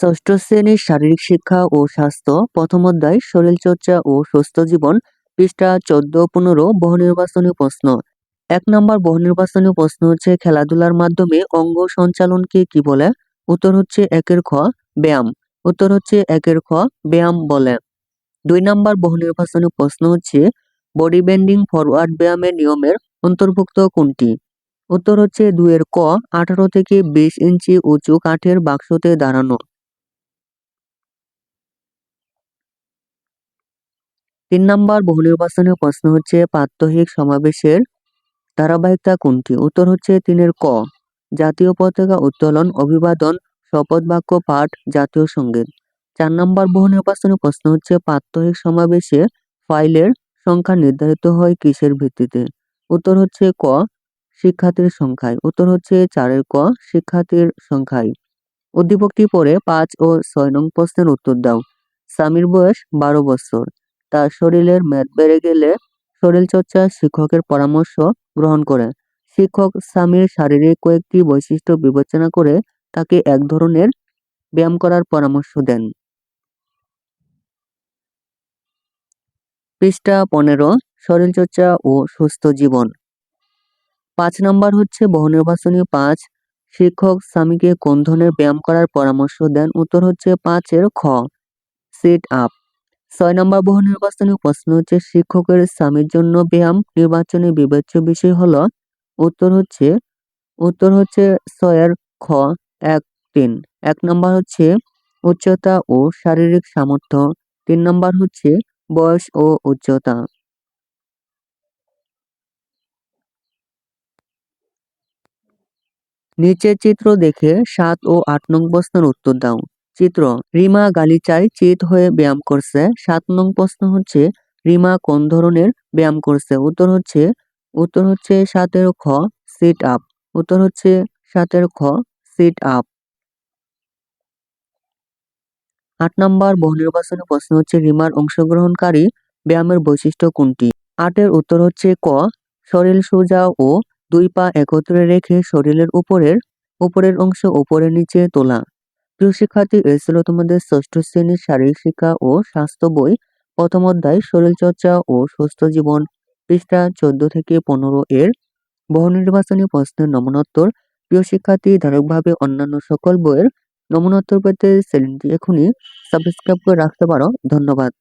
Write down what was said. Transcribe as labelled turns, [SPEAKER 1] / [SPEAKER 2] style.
[SPEAKER 1] ষষ্ঠ শ্রেণির শারীরিক শিক্ষা ও স্বাস্থ্য, প্রথম অধ্যায়, শরীরচর্চা ও সুস্থ জীবন, পৃষ্ঠা চোদ্দ, পনেরো বহু নির্বাচনী প্রশ্ন। এক নম্বর বহু নির্বাচনী প্রশ্ন হচ্ছে, খেলাধুলার মাধ্যমে অঙ্গ সঞ্চালনকে কি বলে? উত্তর হচ্ছে একের খ, ব্যায়াম। উত্তর হচ্ছে একের খ, ব্যায়াম বলে। দুই নম্বর বহু নির্বাচনী প্রশ্ন হচ্ছে, বডি বেন্ডিং ফরওয়ার্ড ব্যায়ামের নিয়মের অন্তর্ভুক্ত কোনটি? উত্তর হচ্ছে দুইয়ের ক, আঠারো থেকে বিশ ইঞ্চি উঁচু কাঠের বাক্সতে দাঁড়ানো। তিন নম্বর বহু নির্বাচনী প্রশ্ন হচ্ছে, প্রাত্যহিক সমাবেশের ধারাবাহিকতা কোনটি? উত্তর হচ্ছে তিনের ক। জাতীয় পতাকা উত্তোলন, অভিবাদন, শপথ বাক্য, পাঠ, জাতীয় সংগীত। চার নম্বর বহু নির্বাচনী প্রশ্ন হচ্ছে, প্রাত্যহিক সমাবেশে ফাইলের সংখ্যা নির্ধারিত হয় কিসের ভিত্তিতে? উত্তর হচ্ছে ক, শিক্ষার্থীর সংখ্যায়। উত্তর হচ্ছে চারের ক, শিক্ষার্থীর সংখ্যায়। উদ্দীপকটি পরে পাঁচ ও ছয় নং প্রশ্নের উত্তর দাও। স্বামীর বয়স বারো বছর। তার শরীরের মেদ বেড়ে গেলে শরীরচর্চা শিক্ষকের পরামর্শ গ্রহণ করে। শিক্ষক স্বামীর শারীরিক কয়েকটি বৈশিষ্ট্য বিবেচনা করে তাকে এক ধরনের ব্যায়াম করার পরামর্শ দেন। পৃষ্ঠা পনেরো, শরীরচর্চা ও সুস্থ জীবন। পাঁচ নম্বর হচ্ছে বহুনির্বাচনী পাঁচ। শিক্ষক স্বামীকে কোন ধরনের ব্যায়াম করার পরামর্শ দেন? উত্তর হচ্ছে পাঁচের খ। সিট আপ ছয় নম্বর বহু নির্বাচনী প্রশ্ন হচ্ছে, শিক্ষকের স্বামীর জন্য ব্যায়াম, নির্বাচনে বিবেচ্য বিষয় হলো, উত্তর হচ্ছে উত্তর হচ্ছে ছয়ের খ, এক, তিন। এক নম্বর হচ্ছে উচ্চতা ও শারীরিক সামর্থ্য। তিন নম্বর হচ্ছে বয়স ও উচ্চতা। নিচের চিত্র দেখে সাত ও আট নং প্রশ্নের উত্তর দাও। চিত্র। রিমা গালিচায় চিত হয়ে ব্যায়াম করছে। সাত নং প্রশ্ন হচ্ছে, রিমা কোন ধরনের ব্যায়াম করছে? উত্তর হচ্ছে উত্তর হচ্ছে সাতের খ সিট আপ উত্তর হচ্ছে সাতের খ সিট আপ আট নম্বর বহু নির্বাচনী প্রশ্ন হচ্ছে, রিমার অংশগ্রহণকারী ব্যায়ামের বৈশিষ্ট্য কোনটি? আটের উত্তর হচ্ছে ক, শরীর সোজা ও দুই পা একত্রে রেখে শরীরের উপরের উপরের অংশ উপরে নিচে তোলা। প্রিয় শিক্ষার্থী, এই ছিল তোমাদের ষষ্ঠ শ্রেণির শারীরিক শিক্ষা ও স্বাস্থ্য বই। প্রথম অধ্যায়, শরীরচর্চা ও সুস্থ জীবন, পৃষ্ঠা চোদ্দ থেকে পনেরো এর বহু নির্বাচনী প্রশ্নের নমনোত্তর। প্রিয় শিক্ষার্থী ধারকভাবে অন্যান্য সকল বইয়ের নমনোত্তর পেতে চ্যানেলটি এখনই সাবস্ক্রাইব করে রাখতে পারো। ধন্যবাদ।